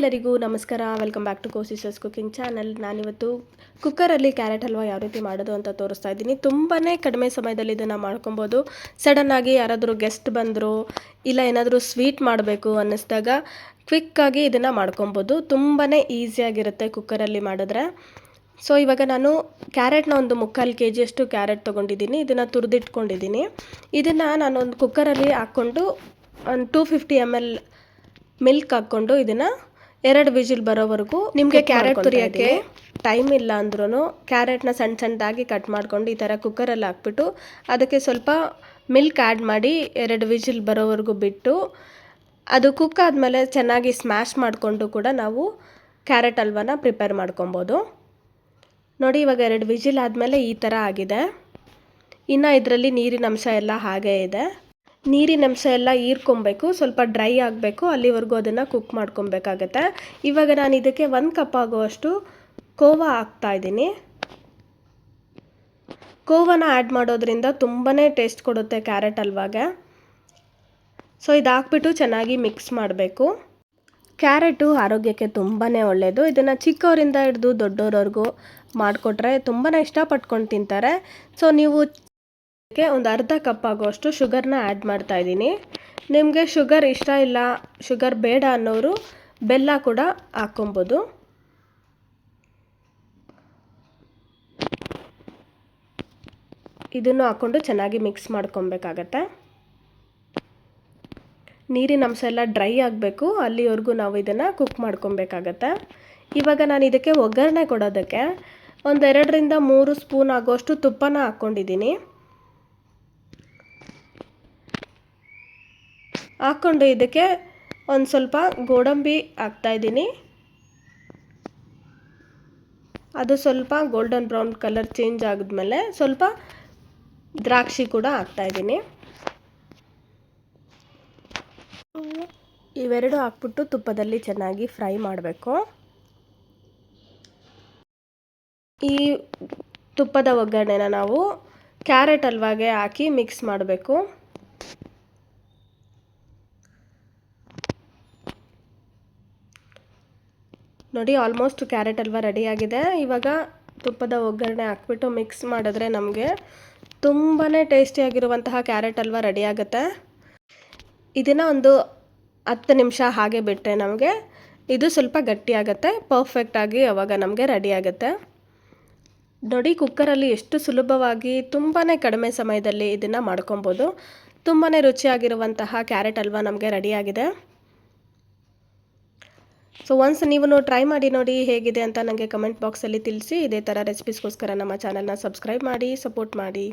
ಎಲ್ಲರಿಗೂ ನಮಸ್ಕಾರ. Welcome back to ಕೋಸಿಸಸ್ ಕುಕಿಂಗ್ ಚಾನಲ್ ನಾನಿವತ್ತು ಕುಕ್ಕರಲ್ಲಿ ಕ್ಯಾರೆಟ್ ಹಲ್ವಾ ಯಾವ ರೀತಿ ಮಾಡೋದು ಅಂತ ತೋರಿಸ್ತಾ ಇದ್ದೀನಿ. ತುಂಬಾ ಕಡಿಮೆ ಸಮಯದಲ್ಲಿ ಇದನ್ನು ಮಾಡ್ಕೊಬೋದು. ಸಡನ್ನಾಗಿ ಯಾರಾದರೂ ಗೆಸ್ಟ್ ಬಂದರು, ಇಲ್ಲ ಏನಾದರೂ ಸ್ವೀಟ್ ಮಾಡಬೇಕು ಅನ್ನಿಸ್ದಾಗ ಕ್ವಿಕ್ಕಾಗಿ ಇದನ್ನು ಮಾಡ್ಕೊಬೋದು. ತುಂಬಾ ಈಸಿಯಾಗಿರುತ್ತೆ ಕುಕ್ಕರಲ್ಲಿ ಮಾಡಿದ್ರೆ. ಸೊ ಇವಾಗ ನಾನು ಕ್ಯಾರೆಟ್ನ ಒಂದು ಮುಕ್ಕಾಲು ಕೆ ಜಿಯಷ್ಟು ಕ್ಯಾರೆಟ್ ತೊಗೊಂಡಿದ್ದೀನಿ. ಇದನ್ನು ತುರಿದಿಟ್ಕೊಂಡಿದ್ದೀನಿ. ಇದನ್ನು ನಾನೊಂದು ಕುಕ್ಕರಲ್ಲಿ ಹಾಕ್ಕೊಂಡು ಒಂದು two fifty M L milk ಹಾಕ್ಕೊಂಡು ಇದನ್ನು ಎರಡು ವಿಜಿಲ್ ಬರೋವರೆಗೂ ನಿಮಗೆ ಕ್ಯಾರೆಟ್ ತುರಿಯೋಕ್ಕೆ ಟೈಮ್ ಇಲ್ಲ ಅಂದ್ರೂ ಕ್ಯಾರೆಟ್ನ ಸಣ್ಣ ಸಣ್ಣದಾಗಿ ಕಟ್ ಮಾಡ್ಕೊಂಡು ಈ ಥರ ಕುಕ್ಕರಲ್ಲಿ ಹಾಕ್ಬಿಟ್ಟು ಅದಕ್ಕೆ ಸ್ವಲ್ಪ ಮಿಲ್ಕ್ ಆ್ಯಡ್ ಮಾಡಿ ಎರಡು ವಿಜಿಲ್ ಬರೋವರೆಗೂ ಬಿಟ್ಟು ಅದು ಕುಕ್ ಆದಮೇಲೆ ಚೆನ್ನಾಗಿ ಸ್ಮ್ಯಾಶ್ ಮಾಡಿಕೊಂಡು ಕೂಡ ನಾವು ಕ್ಯಾರೆಟ್ ಹಲ್ವನ ಪ್ರಿಪೇರ್ ಮಾಡ್ಕೊಬೋದು. ನೋಡಿ ಇವಾಗ ಎರಡು ವಿಜಿಲ್ ಆದಮೇಲೆ ಈ ಥರ ಆಗಿದೆ. ಇನ್ನು ಇದರಲ್ಲಿ ನೀರಿನ ಅಂಶ ಎಲ್ಲ ಹಾಗೇ ಇದೆ. ನೀರಿನ ಅಂಶ ಎಲ್ಲ ಹೀರ್ಕೊಬೇಕು, ಸ್ವಲ್ಪ ಡ್ರೈ ಆಗಬೇಕು, ಅಲ್ಲಿವರೆಗೂ ಅದನ್ನು ಕುಕ್ ಮಾಡ್ಕೊಬೇಕಾಗತ್ತೆ. ಇವಾಗ ನಾನು ಇದಕ್ಕೆ ಒಂದು ಕಪ್ ಆಗುವಷ್ಟು ಕೋವಾ ಹಾಕ್ತಾ ಇದ್ದೀನಿ. ಕೋವಾನ ಆ್ಯಡ್ ಮಾಡೋದ್ರಿಂದ ತುಂಬಾ ಟೇಸ್ಟ್ ಕೊಡುತ್ತೆ ಕ್ಯಾರೆಟ್ ಅಲ್ವಾಗೆ ಸೊ ಇದು ಹಾಕ್ಬಿಟ್ಟು ಚೆನ್ನಾಗಿ ಮಿಕ್ಸ್ ಮಾಡಬೇಕು. ಕ್ಯಾರೆಟು ಆರೋಗ್ಯಕ್ಕೆ ತುಂಬಾ ಒಳ್ಳೆಯದು ಇದನ್ನು ಚಿಕ್ಕವರಿಂದ ಹಿಡಿದು ದೊಡ್ಡೋರವರೆಗೂ ಮಾಡಿಕೊಟ್ರೆ ತುಂಬಾ ಇಷ್ಟಪಟ್ಕೊಂಡು ತಿಂತಾರೆ. ಸೊ ನೀವು ಅದಕ್ಕೆ ಒಂದು ಅರ್ಧ ಕಪ್ ಆಗುವಷ್ಟು ಶುಗರ್ನ ಆ್ಯಡ್ ಮಾಡ್ತಾ ಇದ್ದೀನಿ. ನಿಮಗೆ ಶುಗರ್ ಇಷ್ಟ ಇಲ್ಲ, ಶುಗರ್ ಬೇಡ ಅನ್ನೋರು ಬೆಲ್ಲ ಕೂಡ ಹಾಕ್ಕೊಬೋದು. ಇದನ್ನು ಹಾಕ್ಕೊಂಡು ಚೆನ್ನಾಗಿ ಮಿಕ್ಸ್ ಮಾಡ್ಕೊಬೇಕಾಗತ್ತೆ. ನೀರಿನ ಅಂಶ ಎಲ್ಲ ಡ್ರೈ ಆಗಬೇಕು, ಅಲ್ಲಿವರೆಗೂ ನಾವು ಇದನ್ನು ಕುಕ್ ಮಾಡ್ಕೊಬೇಕಾಗತ್ತೆ. ಇವಾಗ ನಾನು ಇದಕ್ಕೆ ಒಗ್ಗರಣೆ ಕೊಡೋದಕ್ಕೆ ಒಂದೆರಡರಿಂದ ಮೂರು ಸ್ಪೂನ್ ಆಗೋಷ್ಟು ತುಪ್ಪನ ಹಾಕ್ಕೊಂಡಿದ್ದೀನಿ. ಹಾಕ್ಕೊಂಡು ಇದಕ್ಕೆ ಒಂದು ಸ್ವಲ್ಪ ಗೋಡಂಬಿ ಹಾಕ್ತಾಯಿದ್ದೀನಿ ಅದು ಸ್ವಲ್ಪ ಗೋಲ್ಡನ್ ಬ್ರೌನ್ ಕಲರ್ ಚೇಂಜ್ ಆಗಿದ್ಮೇಲೆ ಸ್ವಲ್ಪ ದ್ರಾಕ್ಷಿ ಕೂಡ ಹಾಕ್ತಾಯಿದ್ದೀನಿ ಇವೆರಡು ಹಾಕ್ಬಿಟ್ಟು ತುಪ್ಪದಲ್ಲಿ ಚೆನ್ನಾಗಿ ಫ್ರೈ ಮಾಡಬೇಕು. ಈ ತುಪ್ಪದ ಒಗ್ಗರಣೆನ ನಾವು ಕ್ಯಾರೆಟ್ ಹಲ್ವಾಗೆ ಹಾಕಿ ಮಿಕ್ಸ್ ಮಾಡಬೇಕು. ನೋಡಿ ಆಲ್ಮೋಸ್ಟ್ ಕ್ಯಾರೆಟ್ ಹಲ್ವಾ ರೆಡಿಯಾಗಿದೆ ಇವಾಗ ತುಪ್ಪದ ಒಗ್ಗರಣೆ ಹಾಕ್ಬಿಟ್ಟು ಮಿಕ್ಸ್ ಮಾಡಿದ್ರೆ ನಮಗೆ ತುಂಬಾ ಟೇಸ್ಟಿಯಾಗಿರುವಂತಹ ಕ್ಯಾರೆಟ್ ಹಲ್ವಾ ರೆಡಿ ಆಗುತ್ತೆ. ಇದನ್ನು ಒಂದು ಹತ್ತು ನಿಮಿಷ ಹಾಗೆ ಬಿಟ್ಟರೆ ನಮಗೆ ಇದು ಸ್ವಲ್ಪ ಗಟ್ಟಿಯಾಗುತ್ತೆ ಪರ್ಫೆಕ್ಟಾಗಿ ಅವಾಗ ನಮಗೆ ರೆಡಿ ಆಗುತ್ತೆ. ನೋಡಿ ಕುಕ್ಕರಲ್ಲಿ ಎಷ್ಟು ಸುಲಭವಾಗಿ ತುಂಬಾ ಕಡಿಮೆ ಸಮಯದಲ್ಲಿ ಇದನ್ನು ಮಾಡ್ಕೊಬೋದು. ತುಂಬಾ ರುಚಿಯಾಗಿರುವಂತಹ ಕ್ಯಾರೆಟ್ ಹಲ್ವಾ ನಮಗೆ ರೆಡಿಯಾಗಿದೆ ಸೊ ಒನ್ಸ್ ನೀವು ಟ್ರೈ ಮಾಡಿ ನೋಡಿ ಹೇಗಿದೆ ಅಂತ ನನಗೆ ಕಮೆಂಟ್ ಬಾಕ್ಸಲ್ಲಿ ತಿಳಿಸಿ, ಇದೇ ಥರ ರೆಸಿಪೀಸ್ಗೋಸ್ಕರ ನಮ್ಮ ಚಾನಲ್ನ ಸಬ್ಸ್ಕ್ರೈಬ್ ಮಾಡಿ ಸಪೋರ್ಟ್ ಮಾಡಿ.